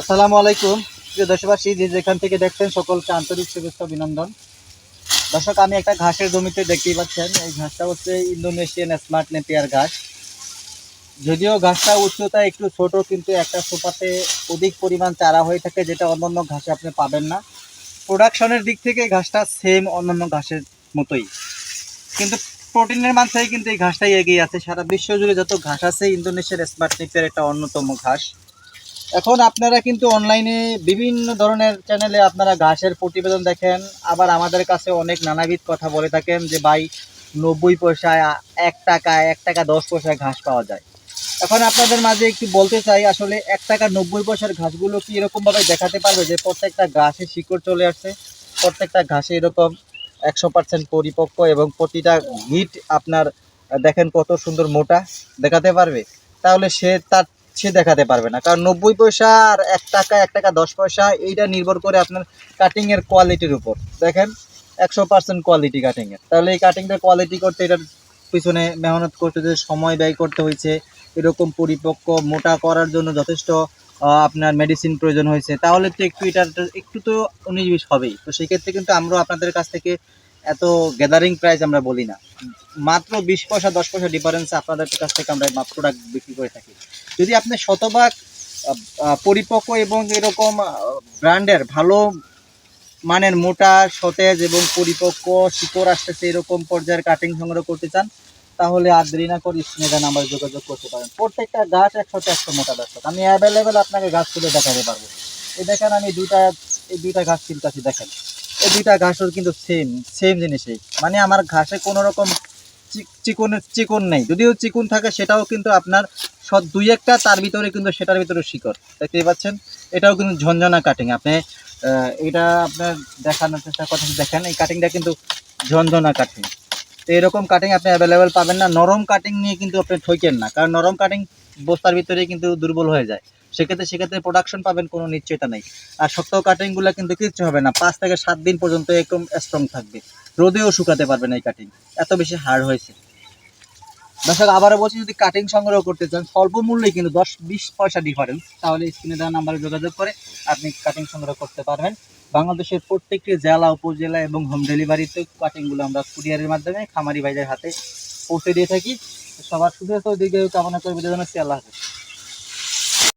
আসসালামু আলাইকুম। প্রিয় দেশবাসী, যে যেখান থেকে দেখছেন, সকলকে আন্তরিক শুভেচ্ছা, অভিনন্দন। দর্শক, আমি একটা ঘাসের জমিতে দেখতেই পাচ্ছেন, এই ঘাসটা হচ্ছে ইন্দোনেশিয়ান স্মার্ট নেপিয়ার ঘাস। যদিও ঘাসটা উচ্চতা একটু ছোট, কিন্তু একটা সোপাতে অধিক পরিমাণ চারা হয়ে থাকে, যেটা অন্যান্য ঘাসে আপনি পাবেন না। প্রোডাকশনের দিক থেকে ঘাসটা সেম অন্যান্য ঘাসের মতোই। কিন্তু প্রোটিনের মান কিন্তু এই ঘাসটাই এগিয়ে আছে। সারা বিশ্ব জুড়ে যত ঘাস আছে ইন্দোনেশিয়ার স্মার্ট নেপিয়ার একটা অন্যতম ঘাস। এখন আপনারা কিন্তু অনলাইনে বিভিন্ন ধরনের চ্যানেলে আপনারা ঘাসের প্রতিবেদন দেখেন। আবার আমাদের কাছে অনেক নানাবিধ কথা বলে থাকেন যে, ভাই, নব্বই পয়সায় এক টাকা এক টাকা দশ পয়সায় ঘাস পাওয়া যায়। এখন আপনাদের মাঝে একটু বলতে চাই, আসলে এক টাকা নব্বই পয়সার ঘাসগুলো কি এরকমভাবে দেখাতে পারবে যে, প্রত্যেকটা ঘাসে শিকড় চলে আসছে? প্রত্যেকটা ঘাসে এরকম একশো পার্সেন্ট পরিপক্ক এবং প্রতিটা গিট আপনার, দেখেন কত সুন্দর মোটা, দেখাতে পারবে? তাহলে সে তার সে দেখাতে পারবে না। কারণ নব্বই পয়সা আর এক টাকা এক টাকা দশ পয়সা, এইটা নির্ভর করে আপনার কাটিংয়ের কোয়ালিটির উপর। দেখেন, একশো পার্সেন্ট কোয়ালিটি কাটিংয়ের তাহলে এই কাটিংটা কোয়ালিটি করতে, এটার পিছনে মেহনত করতে, যে সময় ব্যয় করতে হয়েছে, এরকম পরিপক্ক, মোটা করার জন্য যথেষ্ট আপনার মেডিসিন প্রয়োজন হয়েছে। তাহলে তো একটু এটার, একটু তো উনিশ বিশ হবেই। তো সেক্ষেত্রে কিন্তু আমরাও আপনাদের কাছ থেকে এত গ্যাদারিং প্রাইস আমরা বলি না। মাত্র বিশ পয়সা, দশ পয়সা ডিফারেন্সে আপনাদের কাছ থেকে আমরা প্রোডাক্ট বিক্রি করে থাকি। যদি আপনি শতভাগ পরিপক্ক এবং এরকম ব্র্যান্ডের ভালো মানের মোটা, সতেজ এবং পরিপক্ক শিকড় আসতেছে এরকম পর্যায়ের কাটিং সংগ্রহ করতে চান, তাহলে আর দেরি না করে স্ক্রিনে নাম্বার যোগাযোগ করতে পারেন। প্রত্যেকটা গাছ একশোতে একশো মোটা দর্শক। আমি অ্যাভেলেবেল আপনাকে গাছ তুলে দেখাতে পারব। এই দেখেন আমি দুইটা, এই দুইটা গাছ কিনতেছি দেখেন। এই দুইটা ঘাসও কিন্তু সেম সেম জিনিসই। মানে আমার ঘাসে কোনো রকম চিকনের চিকন নেই। যদিও চিকন থাকে, সেটাও কিন্তু আপনার সব দুই একটা, তার ভিতরে কিন্তু সেটার ভিতরে শিকড়। দেখতেই পাচ্ছেন? এটাও কিন্তু ঝনঝনা কাটিং আপনি এটা আপনার দেখানোর চেষ্টা করতে দেখেন, এই কাটিংটা কিন্তু ঝনঝনা কাটিং তো এরকম কাটিং আপনি অ্যাভেলেবেল পাবেন না। নরম কাটিং নিয়ে কিন্তু আপনি ঠইকেন না। কারণ নরম কাটিং বস্তার ভিতরে কিন্তু দুর্বল হয়ে যায়। সেক্ষেত্রে সেক্ষেত্রে প্রোডাকশন পাবেন কোনো নিশ্চয়তা নেই। আর শক্ত কাটিংগুলো কিন্তু কিচ্ছু হবে না। পাঁচ থেকে সাত দিন পর্যন্ত একদম স্ট্রং থাকবে। রোদেও শুকাতে পারবেন এই কাটিং এত বেশি হার্ড হয়েছে। দর্শক, আবারও বলছি, যদি কাটিং সংগ্রহ করতে চান, স্বল্প মূল্যে কিন্তু দশ বিশ পয়সা ডিফারেন্স তাহলে স্ক্রিনে দেওয়া নাম্বারে যোগাযোগ করে আপনি কাটিং সংগ্রহ করতে পারবেন। বাংলাদেশের প্রত্যেকটি জেলা, উপজেলা এবং হোম ডেলিভারিতে কাটিংগুলো আমরা কুরিয়ারের মাধ্যমে, খামারি ভাইদের হাতে পৌঁছে দিয়ে থাকি। তো সবার সুবিধা দিকে কামনা করে বিদায় জানাচ্ছি। আল্লাহ হাফেজ।